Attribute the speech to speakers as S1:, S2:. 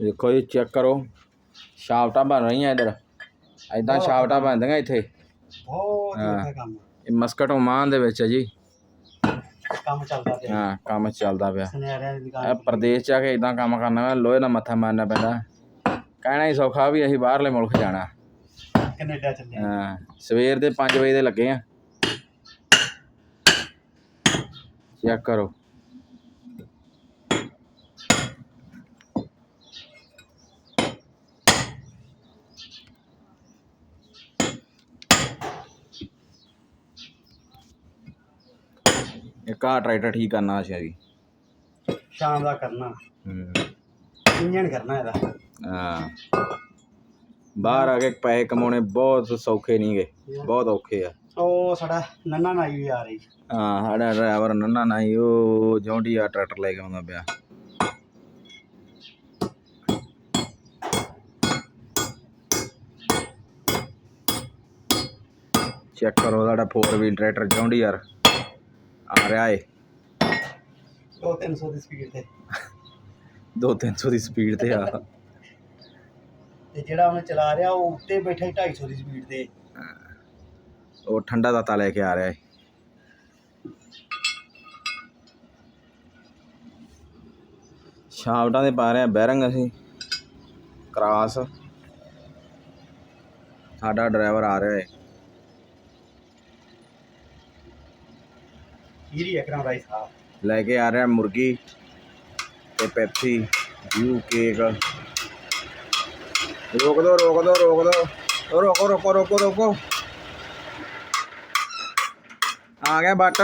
S1: ਦੇਖੋ ਜੀ ਚੈੱਕ ਕਰੋ। ਸ਼ਾਫਟਾਂ ਬਣ ਰਹੀਆਂ ਇੱਧਰ। ਐਦਾਂ ਸ਼ਾਫਟਾਂ ਬਣਦੀਆਂ ਇੱਥੇ।
S2: ਬਹੁਤ। ਔਖਾ ਕੰਮ।
S1: ਇਹ ਮਸਕਟ ਓਮਾਨ ਦੇ ਵਿੱਚ ਹੈ ਜੀ।
S2: ਕੰਮ ਚੱਲਦਾ ਪਿਆ।
S1: ਹਾਂ ਕੰਮ ਚੱਲਦਾ ਪਿਆ।
S2: ਸੁਨਿਆਰਿਆਂ ਦੀ
S1: ਇਹ
S2: ਦੁਕਾਨ
S1: ਪ੍ਰਦੇਸ਼ ਚ ਆ ਕੇ ਇਦਾਂ ਕੰਮ ਕਰਨਾ ਲੋਹੇ ਨਾਲ ਮੱਥਾ ਮਾਰਨਾ ਪੈਂਦਾ। ਕਹਿਣਾ ਹੀ ਸੌਖਾ ਵੀ ਅਸੀਂ ਬਾਹਰਲੇ ਮੁਲਕ ਜਾਣਾ।
S2: ਕੈਨੇਡਾ ਚੱਲੇ।
S1: ਹਾਂ ਸਵੇਰ ਦੇ 5 ਵਜੇ ਦੇ ਲੱਗੇ ਆ। ਚੈੱਕ ਕਰੋ। ਇੱਕ ਆ ਟਰੈਕਟਰ ਠੀਕ ਕਰਨਾ ਸੀ ਜੀ।
S2: ਸ਼ਾਮ ਦਾ ਕਰਨਾ।
S1: ਹੂੰ।
S2: ਇੰਜਣ ਕਰਨਾ ਇਹਦਾ।
S1: ਹਾਂ। ਬਾਹਰ ਆ ਕੇ ਪੈਸੇ ਕਮਾਉਣੇ ਬਹੁਤ ਸੌਖੇ ਨਹੀਂਗੇ ਬਹੁਤ ਔਖੇ ਆ।
S2: ਉਹ ਸਾਡਾ ਨੰਨਾ ਨਾਈ ਵੀ ਆ ਰਹੀ
S1: ਹਾਂ ਸਾਡਾ ਡਰਾਈਵਰ ਨੰਨਾ ਨਹੀਂ ਉਹ ਜੌਂਡੀਆ ਟਰੈਕਟਰ ਲੈ ਕੇ ਆਉਂਦਾ ਪਿਆ। ਚੈੱਕ ਕਰੋ ਸਾਡਾ 4 ਵੀਲ ਟਰੈਕਟਰ ਜੌਂਡੀਆਰ ਆ ਰਿਹਾ ਏ।
S2: ਉਹ 300 ਦੀ ਸਪੀਡ ਤੇ।
S1: 2-300 ਦੀ ਸਪੀਡ ਤੇ ਆ।
S2: ਤੇ ਜਿਹੜਾ ਉਹਨੇ ਚਲਾ ਰਿਹਾ ਉਹ ਉੱਤੇ ਬੈਠਾ ਹੀ 250 ਦੀ ਸਪੀਡ ਤੇ।
S1: ਉਹ ਠੰਡਾ ਦਾਤਾ ਲੈ ਕੇ ਆ ਰਿਹਾ ਏ ਸ਼ਾਫਟਾਂ ਦੇ ਪਾ ਰਹੇ ਆ ਬੈਰੰਗ ਅਸੀਂ ਕਰਾਸ ਸਾਡਾ ਡਰਾਈਵਰ ਆ ਰਿਹਾ ਏ
S2: ਹੀਰੀ ਅਕਰਮ ਰਾਈ ਸਾਹਿਬ
S1: ਲੈ ਕੇ ਆ ਰਿਹਾ ਮੁਰਗੀ ਤੇ ਪੈਪਸੀ ਯੂ ਕੇਕ ਰੋਕ ਦੋ ਰੋਕ ਦੋ ਰੋਕ ਦੋ ਰੋਕੋ ਰੋਕੋ ਰੋਕੋ ਰੋਕੋ ਆ ਗਿਆ ਬਟ।